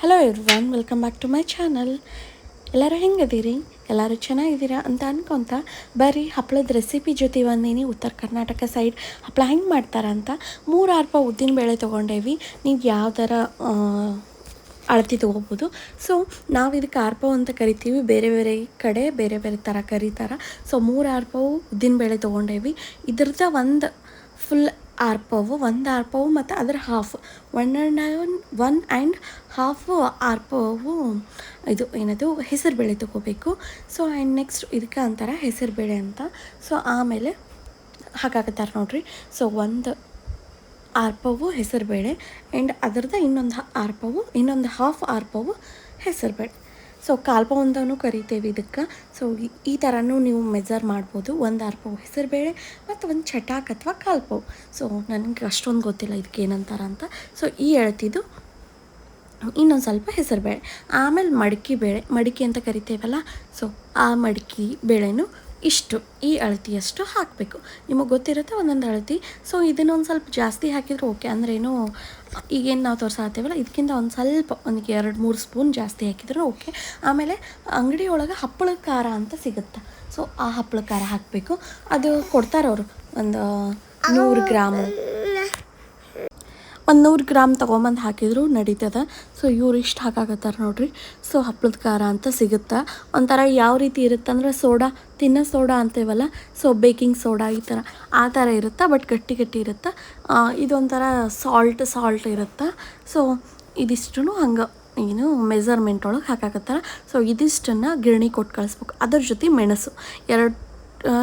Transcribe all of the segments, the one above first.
Hello everyone welcome back to my channel ಎಲ್ಲರೂ ಹೆಂಗದೀರಿ ಎಲ್ಲರೂ ಚೆನ್ನಾಗಿದ್ದೀರಾ ಅಂತ ಅನ್ಕೊಂತ ಬರ್ರಿ ಹಪ್ಪಳದ ರೆಸಿಪಿ ಜೊತೆ ಬಂದೀನಿ ಉತ್ತರ ಕರ್ನಾಟಕ ಸೈಡ್ ಹಪ್ಪಳ ಹೆಂಗೆ ಮಾಡ್ತಾರ ಅಂತ ಮೂರು ರೂಪಾಯಿ ಉದ್ದಿನ ಬೇಳೆ ತೊಗೊಂಡೇವಿ. ನೀವು ಯಾವ್ದಾರ ಅಳತಿ ತೊಗೋಬೋದು. ಸೊ ನಾವು ಇದಕ್ಕೆ ಆರ್ಪವು ಅಂತ ಕರಿತೀವಿ. ಬೇರೆ ಬೇರೆ ಕಡೆ ಬೇರೆ ಬೇರೆ ಥರ ಕರೀತಾರೆ. ಸೊ ಮೂರು ಆರ್ಪವು ಉದ್ದಿನಬೇಳೆ ತೊಗೊಂಡೇವಿ. ಇದ್ರದ್ದು ಒಂದು ಫುಲ್ ಆರ್ಪವು, ಒಂದು ಆರ್ಪವು ಮತ್ತು ಅದರ half one and one and half ಆರ್ಪವು, ಇದು ಏನದು, ಹೆಸರುಬೇಳೆ ತೊಗೋಬೇಕು. ಸೊ ಆ್ಯಂಡ್ ನೆಕ್ಸ್ಟ್ ಇದಕ್ಕೆ ಅಂತಾರೆ ಹೆಸರುಬೇಳೆ ಅಂತ. ಸೊ ಆಮೇಲೆ ಹಾಕಾಕತ್ತಾರೆ ನೋಡ್ರಿ. ಸೊ ಒಂದು ಆರ್ಪವು ಹೆಸರುಬೇಳೆ ಆ್ಯಂಡ್ ಅದರದ್ದು ಇನ್ನೊಂದು ಆರ್ಪವು, ಇನ್ನೊಂದು ಹಾಫ್ ಆರ್ಪವು ಹೆಸರುಬೇಳೆ. ಸೊ ಕಾಲ್ಪ ಅಂತಲೂ ಕರಿತೇವೆ ಇದಕ್ಕೆ. ಸೊ ಈ ಥರನೂ ನೀವು ಮೆಜರ್ ಮಾಡ್ಬೋದು. ಒಂದು ಆರ್ಪವು ಹೆಸರುಬೇಳೆ ಮತ್ತು ಒಂದು ಚಟಾಕ್ ಅಥವಾ ಕಾಲ್ಪವು. ಸೊ ನನಗೆ ಅಷ್ಟೊಂದು ಗೊತ್ತಿಲ್ಲ ಇದಕ್ಕೆ ಏನಂತಾರ ಅಂತ. ಸೊ ಈ ಹೇಳ್ತಿದ್ದು ಇನ್ನೊಂದು ಸ್ವಲ್ಪ ಹೆಸರುಬೇಳೆ. ಆಮೇಲೆ ಮಡಕಿ ಬೇಳೆ ಮಡಿಕೆ ಅಂತ ಕರಿತೇವಲ್ಲ? ಸೊ ಆ ಮಡಿಕೆ ಬೇಳೆನೂ ಇಷ್ಟು, ಈ ಅಳತಿಯಷ್ಟು ಹಾಕಬೇಕು. ನಿಮಗೆ ಗೊತ್ತಿರುತ್ತೆ ಒಂದೊಂದು ಅಳತಿ. ಸೊ ಇದನ್ನೊಂದು ಸ್ವಲ್ಪ ಜಾಸ್ತಿ ಹಾಕಿದರೆ ಓಕೆ. ಅಂದ್ರೇನು ಈಗೇನು ನಾವು ತೋರ್ಸಾತೀವಲ್ಲ ಇದಕ್ಕಿಂತ ಒಂದು ಸ್ವಲ್ಪ ಒಂದು ಎರಡು, ಮೂರು ಸ್ಪೂನ್ ಜಾಸ್ತಿ ಹಾಕಿದ್ರೆ ಓಕೆ. ಆಮೇಲೆ ಅಂಗಡಿ ಒಳಗೆ ಹಪ್ಪಳ ಖಾರ ಅಂತ ಸಿಗುತ್ತೆ. ಸೊ ಆ ಹಪ್ಪಳ ಖಾರ ಹಾಕಬೇಕು. ಅದು ಕೊಡ್ತಾರೆ ಅವರು. ಒಂದು ನೂರು ಗ್ರಾಮು. ಒಂದು ನೂರು ಗ್ರಾಮ್ ತೊಗೊಂಬಂದು ಹಾಕಿದ್ರು ನಡೀತದ. ಸೊ ಇವ್ರು ಇಷ್ಟು ಹಾಕಾಕತ್ತಾರೆ ನೋಡ್ರಿ. ಸೊ ಹಪ್ಪಳದ ಖಾರ ಅಂತ ಸಿಗುತ್ತೆ? ಒಂಥರ ಯಾವ ರೀತಿ ಇರುತ್ತೆ ಅಂದ್ರೆ ಸೋಡಾ, ತಿನ್ನೋ ಸೋಡಾ ಅಂತೇವಲ್ಲ? ಸೊ ಬೇಕಿಂಗ್ ಸೋಡಾ ಈ ಥರ. ಆ ಥರ ಇರುತ್ತೆ? ಬಟ್ ಗಟ್ಟಿ ಗಟ್ಟಿ ಇರುತ್ತೆ? ಇದೊಂಥರ ಸಾಲ್ಟ್ ಸಾಲ್ಟ್ ಇರುತ್ತೆ? ಸೊ ಇದಿಷ್ಟು ಹಂಗೆ. ಏನು ಮೆಸರ್ಮೆಂಟ್ ಒಳಗೆ ಹಾಕಾಕತ್ತಾರ. ಸೊ ಇದಿಷ್ಟನ್ನು ಗಿರಣಿ ಕೊಟ್ಟು ಕಳಿಸ್ಬೇಕು. ಅದ್ರ ಜೊತೆ ಮೆಣಸು. ಎರಡು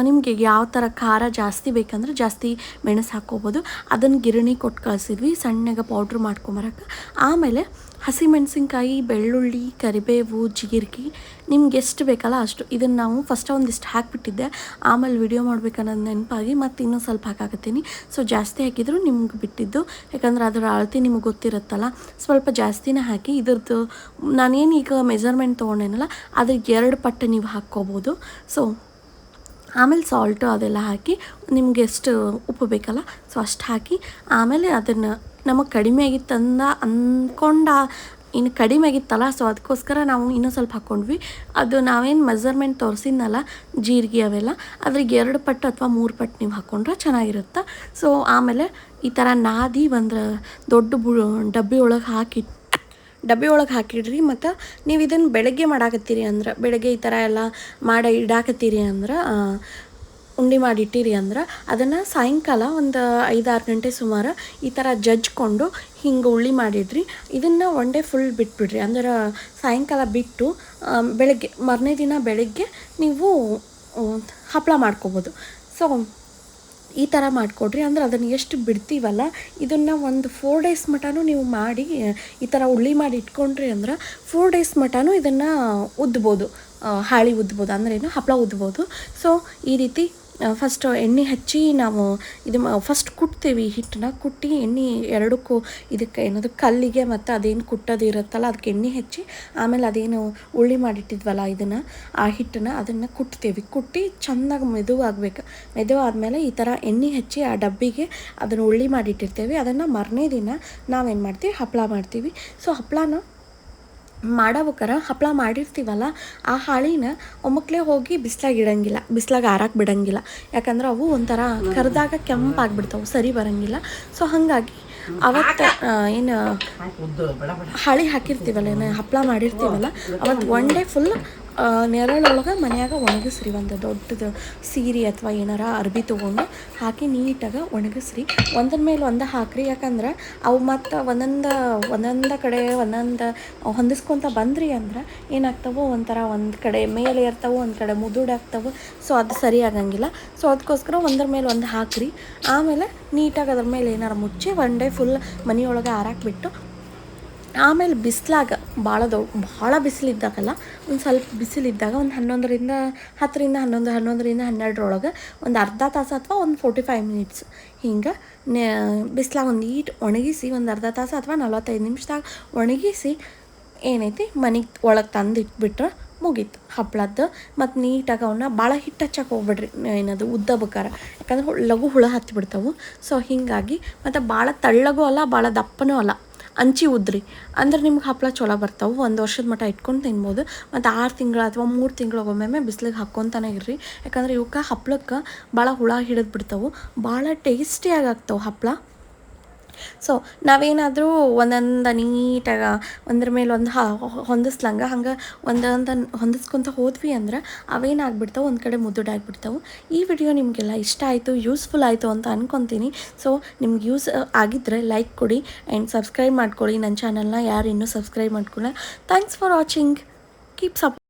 ನಿಮಗೆ ಯಾವ ಥರ ಖಾರ ಜಾಸ್ತಿ ಬೇಕಂದ್ರೆ ಜಾಸ್ತಿ ಮೆಣಸು ಹಾಕ್ಕೋಬೋದು. ಅದನ್ನು ಗಿರಣಿ ಕೊಟ್ಟು ಕಳಿಸಿದ್ವಿ, ಸಣ್ಣಗೆ ಪೌಡ್ರ್ ಮಾಡ್ಕೊಂಬರಕ್ಕೆ ಆಮೇಲೆ ಹಸಿಮೆಣಸಿನ್ಕಾಯಿ, ಬೆಳ್ಳುಳ್ಳಿ, ಕರಿಬೇವು, ಜೀರಿಗೆ ನಿಮ್ಗೆ ಎಷ್ಟು ಬೇಕಲ್ಲ ಅಷ್ಟು. ಇದನ್ನು ನಾವು ಫಸ್ಟ್ ಒಂದಿಷ್ಟು ಹಾಕಿಬಿಟ್ಟಿದ್ದೆ. ಆಮೇಲೆ ವಿಡಿಯೋ ಮಾಡ್ಬೇಕನ್ನೋದು ನೆನಪಾಗಿ ಮತ್ತು ಇನ್ನೂ ಸ್ವಲ್ಪ ಹಾಕಾಕತ್ತೀನಿ. ಸೊ ಜಾಸ್ತಿ ಹಾಕಿದ್ರು ನಿಮ್ಗೆ ಬಿಟ್ಟಿದ್ದು. ಯಾಕಂದ್ರೆ ಅದರ ಅಳತೆ ನಿಮ್ಗೆ ಗೊತ್ತಿರುತ್ತಲ್ಲ. ಸ್ವಲ್ಪ ಜಾಸ್ತಿನೇ ಹಾಕಿ ಇದ್ರದ್ದು, ನಾನೇನು ಈಗ ಮೆಜರ್ಮೆಂಟ್ ತೊಗೊಂಡೇನಲ್ಲ ಅದಕ್ಕೆ ಎರಡು ಪಟ್ಟು ನೀವು ಹಾಕ್ಕೋಬೋದು. ಸೊ ಆಮೇಲೆ ಸಾಲ್ಟು ಅದೆಲ್ಲ ಹಾಕಿ ನಿಮ್ಗೆ ಎಷ್ಟು ಉಪ್ಪು ಬೇಕಲ್ಲ ಸೊ ಅಷ್ಟು ಹಾಕಿ ಆಮೇಲೆ ಅದನ್ನು ನಮಗೆ ಕಡಿಮೆ ಆಗಿತ್ತಂದ ಅಂದ್ಕೊಂಡ ಇನ್ನು ಕಡಿಮೆ ಆಗಿತ್ತಲ್ಲ ಸೊ ಅದಕ್ಕೋಸ್ಕರ ನಾವು ಇನ್ನೂ ಸ್ವಲ್ಪ ಹಾಕ್ಕೊಂಡ್ವಿ ಅದು ನಾವೇನು ಮೆಸರ್ಮೆಂಟ್ ತೋರಿಸಿದ್ನಲ್ಲ, ಜೀರಿಗೆ ಅವೆಲ್ಲ, ಅದ್ರಿಗೆ ಎರಡು ಪಟ್ಟು ಅಥವಾ ಮೂರು ಪಟ್ಟು ನೀವು ಹಾಕ್ಕೊಂಡ್ರೆ ಚೆನ್ನಾಗಿರುತ್ತೆ? ಸೊ ಆಮೇಲೆ ಈ ಥರ ನಾದಿ ಒಂದು ದೊಡ್ಡ ಬು ಡಬ್ಬಿ ಒಳಗೆ ಹಾಕಿ ಡಬ್ಬಿ ಒಳಗೆ ಹಾಕಿಡ್ರಿ ಮತ್ತು ನೀವು ಇದನ್ನು ಬೆಳಗ್ಗೆ ಮಾಡಾಕತ್ತೀರಿ ಅಂದ್ರೆ, ಬೆಳಗ್ಗೆ ಈ ಥರ ಎಲ್ಲ ಮಾಡಿ ಇಡಾಕತ್ತೀರಿ ಅಂದ್ರೆ ಉಂಡೆ ಮಾಡಿಟ್ಟಿರಿ ಅಂದ್ರೆ, ಅದನ್ನು ಸಾಯಂಕಾಲ ಒಂದು ಐದಾರು ಗಂಟೆ ಸುಮಾರು ಈ ಥರ ಜಜ್ಕೊಂಡು ಹಿಂಗೆ ಉಳ್ಳಿ ಮಾಡಿಡ್ರಿ. ಇದನ್ನು ಒನ್ ಡೇ ಫುಲ್ ಬಿಟ್ಬಿಡ್ರಿ. ಅಂದ್ರೆ ಸಾಯಂಕಾಲ ಬಿಟ್ಟು ಬೆಳಗ್ಗೆ ಮರನೇ ದಿನ ಬೆಳಗ್ಗೆ ನೀವು ಹಪ್ಪಳ ಮಾಡ್ಕೋಬೋದು. ಸೊ ಈ ಥರ ಮಾಡಿಕೊಡ್ರಿ. ಅಂದ್ರೆ ಅದನ್ನು ಎಷ್ಟು ಬಿಡ್ತೀವಲ್ಲ, ಇದನ್ನು ಒಂದು ಫೋರ್ ಡೇಸ್ ಮಟನೂ ನೀವು ಮಾಡಿ ಈ ಥರ ಉಳ್ಳಿ ಮಾಡಿ ಇಟ್ಕೊಂಡ್ರಿ ಅಂದ್ರೆ ಫೋರ್ ಡೇಸ್ ಮಟನೂ ಇದನ್ನು ಉದ್ಬೋದು. ಹಾಳಿ ಉದ್ಬೋದು. ಅಂದ್ರೇನು ಹಪ್ಪಳ ಉದ್ಬೋದು. ಸೊ ಈ ರೀತಿ ಫಸ್ಟ್ ಎಣ್ಣೆ ಹಚ್ಚಿ ನಾವು ಇದು ಫಸ್ಟ್ ಕುಟ್ತೀವಿ ಹಿಟ್ಟನ್ನ, ಕುಟ್ಟಿ ಎಣ್ಣೆ ಎರಡಕ್ಕೂ ಇದಕ್ಕೆ ಏನದು ಕಲ್ಲಿಗೆ ಮತ್ತು ಅದೇನು ಕುಟ್ಟೋದು ಇರುತ್ತಲ್ಲ, ಅದಕ್ಕೆ ಎಣ್ಣೆ ಹಚ್ಚಿ ಆಮೇಲೆ ಅದೇನು ಉಳ್ಳಿ ಮಾಡಿಟ್ಟಿದ್ವಲ್ಲ ಇದನ್ನು, ಆ ಹಿಟ್ಟನ್ನು ಅದನ್ನು ಕುಟ್ತೀವಿ. ಕುಟ್ಟಿ ಚೆನ್ನಾಗಿ ಮೆದುವಾಗಬೇಕು ಮೆದುವಾದಮೇಲೆ ಈ ಥರ ಎಣ್ಣೆ ಹಚ್ಚಿ ಆ ಡಬ್ಬಿಗೆ ಅದನ್ನು ಉಳ್ಳಿ ಮಾಡಿಟ್ಟಿರ್ತೇವೆ. ಅದನ್ನು ಮರನೇ ದಿನ ನಾವೇನು ಮಾಡ್ತೀವಿ? ಹಪ್ಪಳ ಮಾಡ್ತೀವಿ. ಸೊ ಹಪ್ಪಳನ ಮಾಡಬೇಕಾರ ಹಪ್ಪಳ ಮಾಡಿರ್ತೀವಲ್ಲ ಆ ಹಾಳಿನ ಒಮ್ಮಕ್ಕಲೆ ಹೋಗಿ ಬಿಸ್ಲಾಗ ಇಡಂಗಿಲ್ಲ ಬಿಸ್ಲಾಗ ಆರಾಕ್ ಬಿಡಂಗಿಲ್ಲ. ಯಾಕಂದ್ರೆ ಅವು ಒಂಥರ ಕರೆದಾಗ ಕೆಂಪಾಗ್ಬಿಡ್ತಾವೆ ಸರಿ ಬರಂಗಿಲ್ಲ. ಸೊ ಹಾಗಾಗಿ ಅವತ್ತ ಏನು ಹಾಳಿ ಹಾಕಿರ್ತೀವಲ್ಲ ಏನು ಹಪ್ಪಳ ಮಾಡಿರ್ತೀವಲ್ಲ ಅವತ್ತು ಒನ್ ಡೇ ಫುಲ್ ನೆರಳೊಳಗೆ ಮನ್ಯಾಗ ಒಣಗಿಸ್ರಿ, ಒಂದು ದೊಡ್ಡದು ಸೀರೆ ಅಥವಾ ಏನಾರ ಅರ್ಬಿ ತೊಗೊಂಡು ಹಾಕಿ ನೀಟಾಗಿ ಒಣಗಿಸ್ರಿ. ಒಂದರ ಮೇಲೆ ಒಂದು ಹಾಕ್ರಿ, ಯಾಕಂದ್ರೆ ಅವು ಮತ್ತು ಒಂದೊಂದು ಒಂದೊಂದು ಕಡೆ ಒಂದೊಂದು ಹೊಂದಿಸ್ಕೊತ ಬಂದ್ರಿ ಅಂದ್ರೆ ಏನಾಗ್ತವೋ? ಒಂಥರ ಒಂದು ಕಡೆ ಮೇಲೆ ಇರ್ತಾವೆ, ಒಂದು ಕಡೆ ಮುದುಡಾಗ್ತವೆ ಸೊ ಅದು ಸರಿ ಆಗಂಗಿಲ್ಲ. ಸೊ ಅದಕ್ಕೋಸ್ಕರ ಒಂದರ ಮೇಲೆ ಒಂದು ಹಾಕ್ರಿ. ಆಮೇಲೆ ನೀಟಾಗಿ ಅದ್ರ ಮೇಲೆ ಏನಾರು ಮುಚ್ಚಿ ಒನ್ ಡೇ ಫುಲ್ ಮನೆಯೊಳಗೆ ಆರಾಕ್ಬಿಟ್ಟು ಆಮೇಲೆ ಬಿಸಿಲಾಗ ಭಾಳ ದೊಡ್ಡ ಭಾಳ ಬಿಸಿಲಿದ್ದಾಗಲ್ಲ, ಒಂದು ಸ್ವಲ್ಪ ಬಿಸಿಲಿದ್ದಾಗ ಒಂದು ಹನ್ನೊಂದರಿಂದ ಹತ್ತರಿಂದ ಹನ್ನೊಂದು, ಹನ್ನೊಂದರಿಂದ ಹನ್ನೆರಡರೊಳಗೆ ಒಂದು ಅರ್ಧ ತಾಸು ಅಥವಾ ಒಂದು ಫೋರ್ಟಿ ಫೈವ್ ಮಿನಿಟ್ಸ್ ಹಿಂಗೆ ನೆ ಬಿಸಿಲಾಗ ಒಂದು ಈಟ್ ಒಣಗಿಸಿ ಒಂದು ಅರ್ಧ ತಾಸು ಅಥವಾ ನಲ್ವತ್ತೈದು ನಿಮಿಷದಾಗ ಒಣಗಿಸಿ ಏನೈತಿ ಮನೆಗೆ ಒಳಗೆ ತಂದು ಇಟ್ಬಿಟ್ರೆ ಮುಗೀತು. ಹಪ್ಪಳದ್ದು ಮತ್ತು ನೀಟಾಗಿ ಅವನ್ನ ಭಾಳ ಹಿಟ್ಟು ಹಚ್ಚಕ್ಕೆ ಹೋಗ್ಬಿಡ್ರಿ, ಏನದು ಉದ್ದ ಬಕಾರ ಯಾಕಂದ್ರೆ ಲಘು ಹುಳ ಹತ್ತಿಬಿಡ್ತಾವೆ ಸೊ ಹೀಗಾಗಿ ಮತ್ತು ಭಾಳ ತಳ್ಳಗೂ ಅಲ್ಲ ಭಾಳ ದಪ್ಪನೂ ಅಲ್ಲ. ಅಂಚಿ ಉದ್ರಿ. ಅಂದ್ರೆ ನಿಮ್ಗೆ ಹಪ್ಪಳ ಚಲೋ ಬರ್ತಾವೆ, ಒಂದು ವರ್ಷದ ಮಟ್ಟ ಇಟ್ಕೊಂಡು ತಿನ್ಬೋದು. ಮತ್ತು ಆರು ತಿಂಗಳು ಅಥವಾ ಮೂರು ತಿಂಗಳು ಒಮ್ಮೊಮ್ಮೆ ಬಿಸಿಲಿಗೆ ಹಾಕ್ಕೊತಾನೆ ಇರ್ರಿ. ಯಾಕಂದ್ರೆ ಇವಕ್ಕೆ ಹಪ್ಪಳಕ್ಕೆ ಭಾಳ ಹುಳ ಹಿಡಿದು ಬಿಡ್ತಾವೆ. ಭಾಳ ಟೇಸ್ಟಿಯಾಗಿ ಆಗ್ತಾವೆ ಹಪ್ಪಳ ಸೊ ನಾವೇನಾದರೂ ಒಂದೊಂದು ನೀಟಾಗಿ ಒಂದ್ರ ಮೇಲೆ ಒಂದು ಹೊಂದಿಸ್ಲಂಗ ಹಂಗೆ ಒಂದೊಂದು ಹೊಂದಿಸ್ಕೊತ ಹೋದ್ವಿ ಅಂದ್ರೆ ಅವೇನಾಗ್ಬಿಡ್ತಾವೆ? ಒಂದು ಕಡೆ ಮುದ್ದುಡಾಗ್ಬಿಡ್ತಾವೆ ಈ ವಿಡಿಯೋ ನಿಮಗೆಲ್ಲ ಇಷ್ಟ ಆಯಿತು, ಯೂಸ್ಫುಲ್ ಆಯಿತು ಅಂತ ಅಂದ್ಕೊತೀನಿ ಸೊ ನಿಮ್ಗೆ ಯೂಸ್ ಆಗಿದ್ದರೆ ಲೈಕ್ ಕೊಡಿ ಆ್ಯಂಡ್ ಸಬ್ಸ್ಕ್ರೈಬ್ ಮಾಡ್ಕೊಳ್ಳಿ. ನನ್ನ ಚಾನಲ್ನ ಯಾರು ಇನ್ನೂ ಸಬ್ಸ್ಕ್ರೈಬ್ ಮಾಡ್ಕೊಳ್ಳ ಥ್ಯಾಂಕ್ಸ್ ಫಾರ್ ವಾಚಿಂಗ್ ಕೀಪ್ ಸಪ್